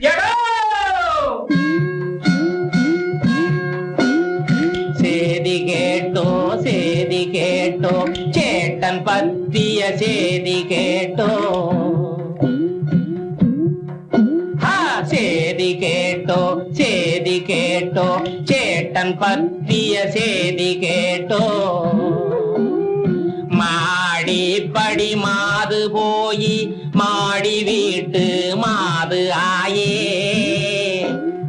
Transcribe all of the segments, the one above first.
எடோ சேதி கேட்டோ சேதி கேட்டோ சேட்டன் பத்திய சேதி கேட்டோ ஆ, சேதி கேட்டோ சேதி கேட்டோ சேட்டன் பத்திய சேதி மாது ஆயே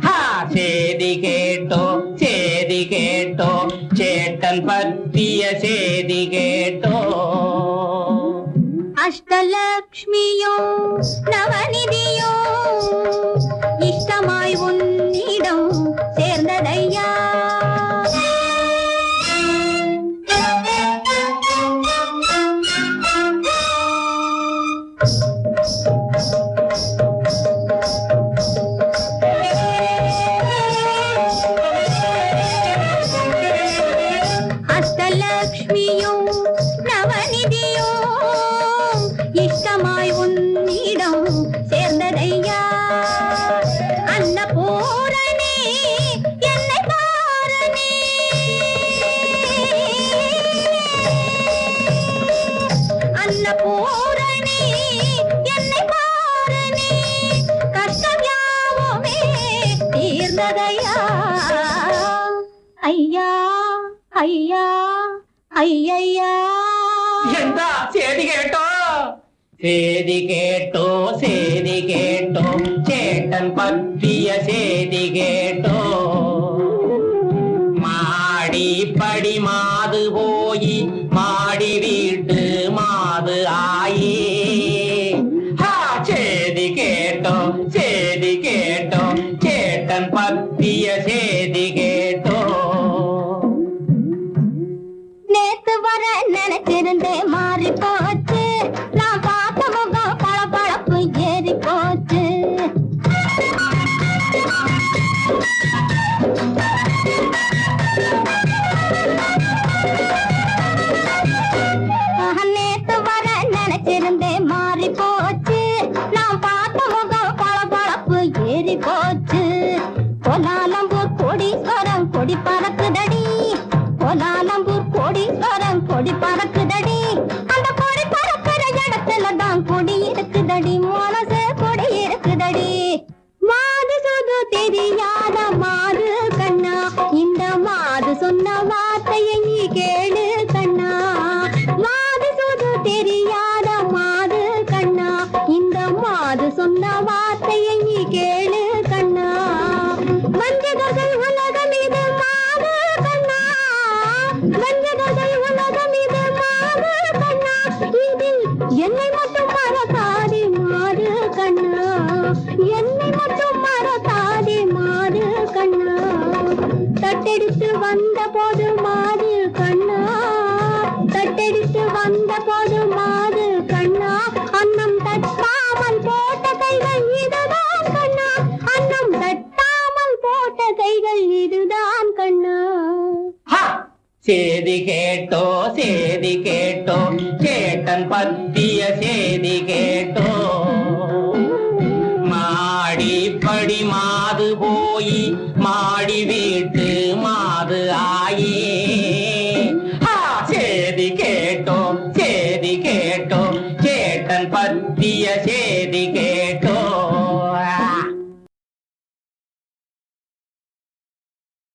ஹா, சேதி கேட்டோ சேதி கேட்டோ சேட்டன் பத்திய சேதி கேட்டோ அஷ்டலக்ஷ்மியோ நவநிதியோ இஷ்டமாய் அன்னபூரணி என்னை பாரணி கஷ்டம் யாவுமே தீர்ந்ததையா ஐயா ஐயா ஐயையா എന്താ ചേതി കേട്ടോ சேதி கேட்டோ சேதி கேட்டோ சேட்டன் பத்திய சேதி மாது ஆயி. சேதி கேட்டோம் சேதி கேட்டோம் சேட்டன் பத்திய சேதி கேட்டோம். நேத்து வர நினைச்சிருந்தே மாறி போச்சு கொடி பறக்குதடி. கோலாலம்பூர் கோடீஸ்வரம் கொடி பறக்குதடி. அந்த கொடி பறக்கிற இடத்துல தான் கொடி இருக்குதடி. மனசு என்னை மட்டும் மறக்காதே மாது கண்ணா. என்னை மட்டும் மறக்காதே மாது கண்ணா. தட்டெடுத்து வந்த போது மாது கண்ணா. தட்டெடுத்து வந்த போது மாது கண்ணா. அன்னம் தட்டாமல் போட்ட கைகள் இதுதான் கண்ணா. அன்னம் தட்டாமல் போட்ட கைகள் இதுதான் கண்ணா. சேதி கேட்டோ சேதி கேட்டோ. சேட்டன் பத்திய செய்தி கேட்டோ. மாடிப்படி மாது போய் மாடி வீட்டு மாது ஆயே. சேதி கேட்டோ சேதி கேட்டோ. சேட்டன் பத்திய சேதி கேட்டோ.